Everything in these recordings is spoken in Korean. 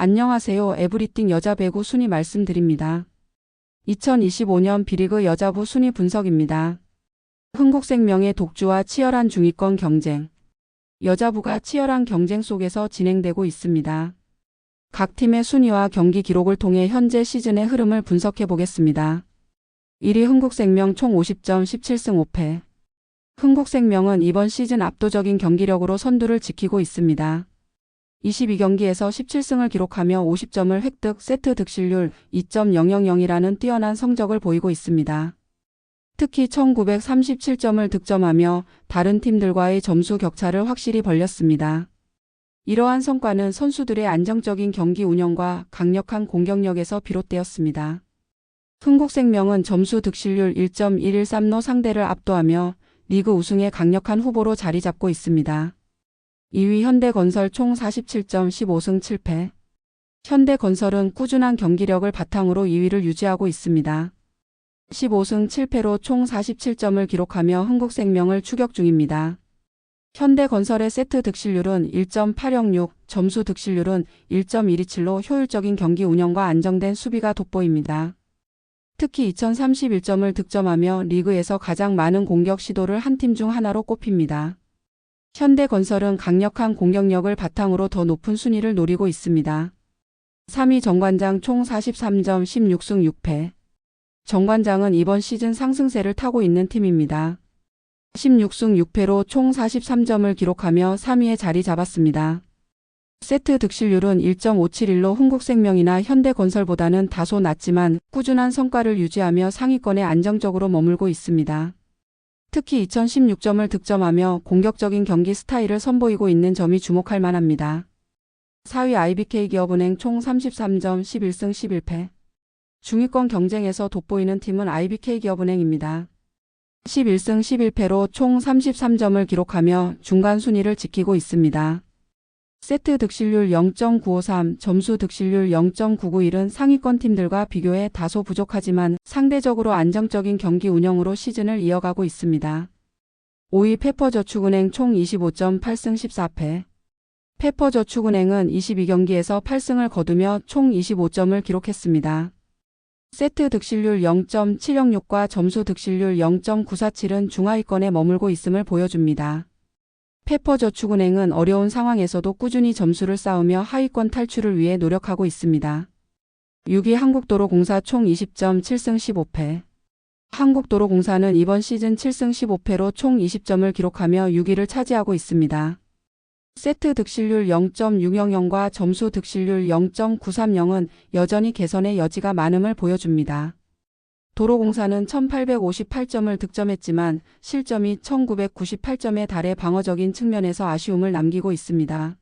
안녕하세요. 에브리띵 여자 배구 순위 말씀드립니다. 2025년 비리그 여자부 순위 분석입니다. 흥국생명의 독주와 치열한 중위권 경쟁. 여자부가 치열한 경쟁 속에서 진행되고 있습니다. 각 팀의 순위와 경기 기록을 통해 현재 시즌의 흐름을 분석해 보겠습니다. 1위 흥국생명 총 50점 17승 5패. 흥국생명은 이번 시즌 압도적인 경기력으로 선두를 지키고 있습니다. 22경기에서 17승을 기록하며 50점을 획득 세트 득실률 2.000이라는 뛰어난 성적을 보이고 있습니다. 특히 1937점을 득점하며 다른 팀들과의 점수 격차를 확실히 벌렸습니다. 이러한 성과는 선수들의 안정적인 경기 운영과 강력한 공격력에서 비롯되었습니다. 흥국생명은 점수 득실률 1.113로 상대를 압도하며 리그 우승의 강력한 후보로 자리 잡고 있습니다. 2위 현대건설 총 47점 15승 7패. 현대건설은 꾸준한 경기력을 바탕으로 2위를 유지하고 있습니다. 15승 7패로 총 47점을 기록하며 흥국생명을 추격 중입니다. 현대건설의 세트 득실률은 1.806, 점수 득실률은 1.127로 효율적인 경기 운영과 안정된 수비가 돋보입니다. 특히 2031점을 득점하며 리그에서 가장 많은 공격 시도를 한 팀 중 하나로 꼽힙니다. 현대건설은 강력한 공격력을 바탕으로 더 높은 순위를 노리고 있습니다. 3위 정관장 총 43점 16승 6패. 정관장은 이번 시즌 상승세를 타고 있는 팀입니다. 16승 6패로 총 43점을 기록하며 3위에 자리 잡았습니다. 세트 득실률은 1.571로 흥국생명이나 현대건설보다는 다소 낮지만 꾸준한 성과를 유지하며 상위권에 안정적으로 머물고 있습니다. 특히 2016점을 득점하며 공격적인 경기 스타일을 선보이고 있는 점이 주목할 만합니다. 4위 IBK 기업은행 총 33점 11승 11패. 중위권 경쟁에서 돋보이는 팀은 IBK 기업은행입니다. 11승 11패로 총 33점을 기록하며 중간 순위를 지키고 있습니다. 세트 득실률 0.953, 점수 득실률 0.991은 상위권 팀들과 비교해 다소 부족하지만 상대적으로 안정적인 경기 운영으로 시즌을 이어가고 있습니다. 5위 페퍼저축은행 총 25.8승 14패. 페퍼저축은행은 22경기에서 8승을 거두며 총 25점을 기록했습니다. 세트 득실률 0.706과 점수 득실률 0.947은 중하위권에 머물고 있음을 보여줍니다. 페퍼저축은행은 어려운 상황에서도 꾸준히 점수를 쌓으며 하위권 탈출을 위해 노력하고 있습니다. 6위 한국도로공사 총 20점 7승 15패. 한국도로공사는 이번 시즌 7승 15패로 총 20점을 기록하며 6위를 차지하고 있습니다. 세트 득실률 0.600과 점수 득실률 0.930은 여전히 개선의 여지가 많음을 보여줍니다. 도로공사는 1858점을 득점했지만 실점이 1998점에 달해 방어적인 측면에서 아쉬움을 남기고 있습니다.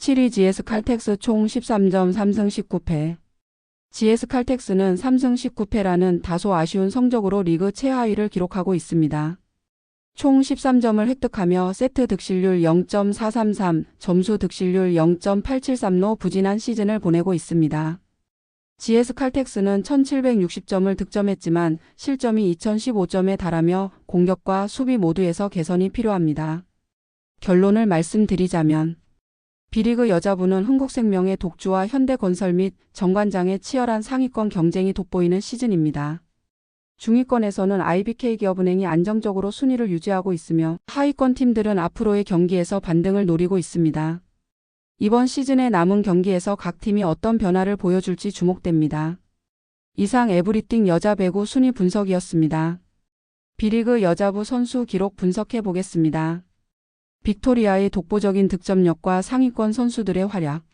7위 GS 칼텍스 총 13점 3승 19패. GS 칼텍스는 3승 19패라는 다소 아쉬운 성적으로 리그 최하위를 기록하고 있습니다. 총 13점을 획득하며 세트 득실률 0.433, 점수 득실률 0.873로 부진한 시즌을 보내고 있습니다. GS 칼텍스는 1760점을 득점했지만 실점이 2015점에 달하며 공격과 수비 모두에서 개선이 필요합니다. 결론을 말씀드리자면 비리그 여자부는 흥국생명의 독주와 현대건설 및 정관장의 치열한 상위권 경쟁이 돋보이는 시즌입니다. 중위권에서는 IBK 기업은행이 안정적으로 순위를 유지하고 있으며 하위권 팀들은 앞으로의 경기에서 반등을 노리고 있습니다. 이번 시즌의 남은 경기에서 각 팀이 어떤 변화를 보여줄지 주목됩니다. 이상 에브리띵 여자 배구 순위 분석이었습니다. 비리그 여자부 선수 기록 분석해 보겠습니다. 빅토리아의 독보적인 득점력과 상위권 선수들의 활약.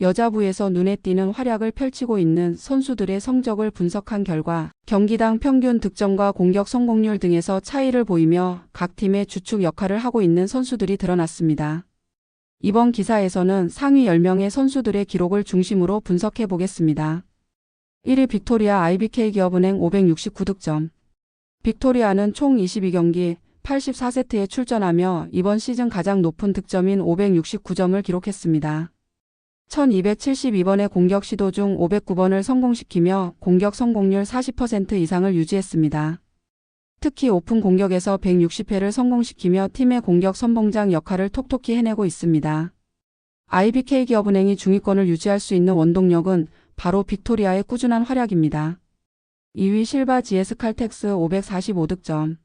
여자부에서 눈에 띄는 활약을 펼치고 있는 선수들의 성적을 분석한 결과 경기당 평균 득점과 공격 성공률 등에서 차이를 보이며 각 팀의 주축 역할을 하고 있는 선수들이 드러났습니다. 이번 기사에서는 상위 10명의 선수들의 기록을 중심으로 분석해 보겠습니다. 1위 빅토리아 IBK 기업은행 569득점. 빅토리아는 총 22경기 84세트에 출전하며 이번 시즌 가장 높은 득점인 569점을 기록했습니다. 1272번의 공격 시도 중 509번을 성공시키며 공격 성공률 40% 이상을 유지했습니다. 특히 오픈 공격에서 160회를 성공시키며 팀의 공격 선봉장 역할을 톡톡히 해내고 있습니다. IBK 기업은행이 중위권을 유지할 수 있는 원동력은 바로 빅토리아의 꾸준한 활약입니다. 2위 실바 GS 칼텍스 545득점.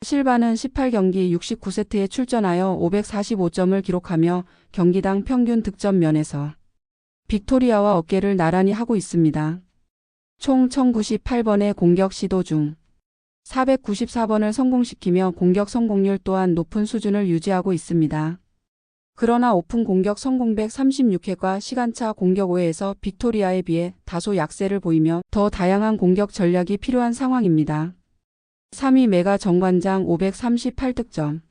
실바는 18경기 69세트에 출전하여 545점을 기록하며 경기당 평균 득점 면에서 빅토리아와 어깨를 나란히 하고 있습니다. 총 1098번의 공격 시도 중 494번을 성공시키며 공격 성공률 또한 높은 수준을 유지하고 있습니다. 그러나 오픈 공격 성공 136회과 시간차 공격 5회에서 빅토리아에 비해 다소 약세를 보이며 더 다양한 공격 전략이 필요한 상황입니다. 3위 메가 정관장 538득점.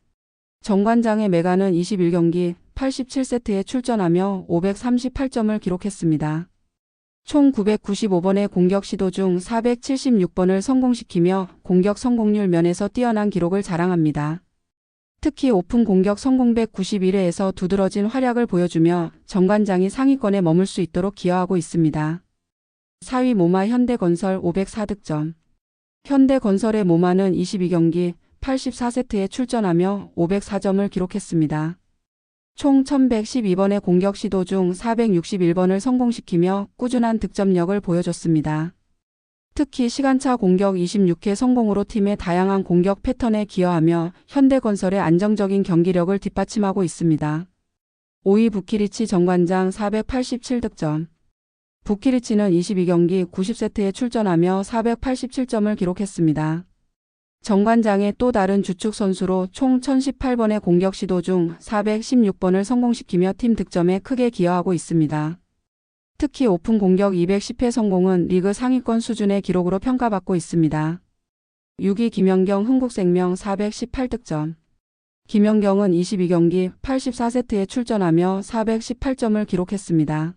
정관장의 메가는 21경기 87세트에 출전하며 538점을 기록했습니다. 총 995번의 공격 시도 중 476번을 성공시키며 공격 성공률 면에서 뛰어난 기록을 자랑합니다. 특히 오픈 공격 성공 191회에서 두드러진 활약을 보여주며 정관장이 상위권에 머물 수 있도록 기여하고 있습니다. 4위 모마 현대건설 504득점. 현대건설의 모마는 22경기 84세트에 출전하며 504점을 기록했습니다. 총 1112번의 공격 시도 중 461번을 성공시키며 꾸준한 득점력을 보여줬습니다. 특히 시간차 공격 26회 성공으로 팀의 다양한 공격 패턴에 기여하며 현대건설의 안정적인 경기력을 뒷받침하고 있습니다. 5위 부키리치 정관장 487득점. 부키리치는 22경기 90세트에 출전하며 487점을 기록했습니다. 정관장의 또 다른 주축 선수로 총 1018번의 공격 시도 중 416번을 성공시키며 팀 득점에 크게 기여하고 있습니다. 특히 오픈 공격 210회 성공은 리그 상위권 수준의 기록으로 평가받고 있습니다. 6위 김연경 흥국생명 418득점. 김연경은 22경기 84세트에 출전하며 418점을 기록했습니다.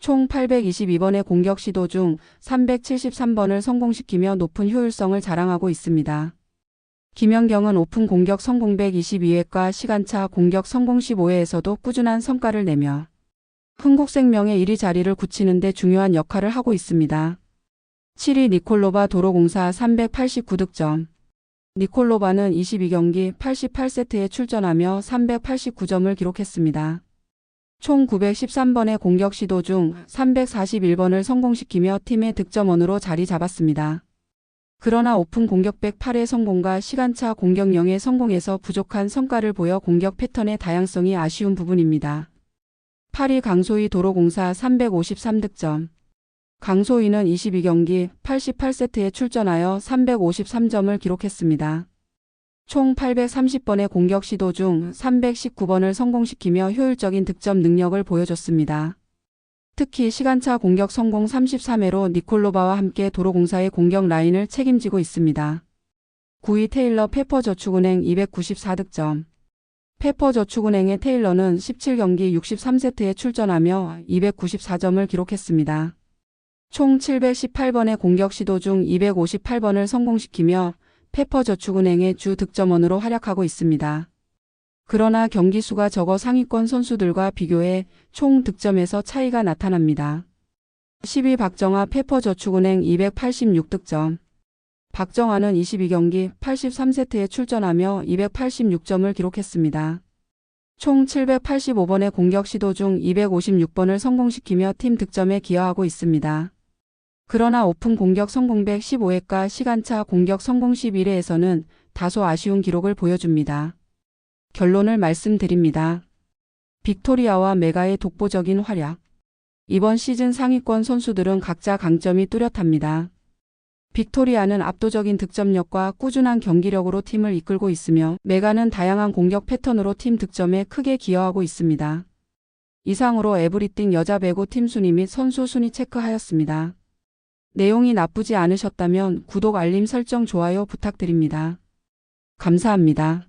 총 822번의 공격 시도 중 373번을 성공시키며 높은 효율성을 자랑하고 있습니다. 김연경은 오픈 공격 성공 122회과 시간차 공격 성공 15회에서도 꾸준한 성과를 내며 흥국생명의 1위 자리를 굳히는 데 중요한 역할을 하고 있습니다. 7위 니콜로바 도로공사 389득점. 니콜로바는 22경기 88세트에 출전하며 389점을 기록했습니다. 총 913번의 공격 시도 중 341번을 성공시키며 팀의 득점원으로 자리 잡았습니다. 그러나 오픈 공격 108의 성공과 시간차 공격 0의 성공에서 부족한 성과를 보여 공격 패턴의 다양성이 아쉬운 부분입니다. 8위 강소희 도로공사 353득점. 강소희는 22경기 88세트에 출전하여 353점을 기록했습니다. 총 830번의 공격 시도 중 319번을 성공시키며 효율적인 득점 능력을 보여줬습니다. 특히 시간차 공격 성공 33회로 니콜로바와 함께 도로공사의 공격 라인을 책임지고 있습니다. 9위 테일러 페퍼저축은행 294득점. 페퍼저축은행의 테일러는 17경기 63세트에 출전하며 294점을 기록했습니다. 총 718번의 공격 시도 중 258번을 성공시키며 페퍼저축은행의 주 득점원으로 활약하고 있습니다. 그러나 경기 수가 적어 상위권 선수들과 비교해 총 득점에서 차이가 나타납니다. 10위 박정아 페퍼저축은행 286득점. 박정아는 22경기 83세트에 출전하며 286점을 기록했습니다. 총 785번의 공격 시도 중 256번을 성공시키며 팀 득점에 기여하고 있습니다. 그러나 오픈 공격 성공 115회과 시간차 공격 성공 11회에서는 다소 아쉬운 기록을 보여줍니다. 결론을 말씀드립니다. 빅토리아와 메가의 독보적인 활약. 이번 시즌 상위권 선수들은 각자 강점이 뚜렷합니다. 빅토리아는 압도적인 득점력과 꾸준한 경기력으로 팀을 이끌고 있으며 메가는 다양한 공격 패턴으로 팀 득점에 크게 기여하고 있습니다. 이상으로 에브리띵 여자 배구 팀 순위 및 선수 순위 체크하였습니다. 내용이 나쁘지 않으셨다면 구독 알림 설정 좋아요 부탁드립니다. 감사합니다.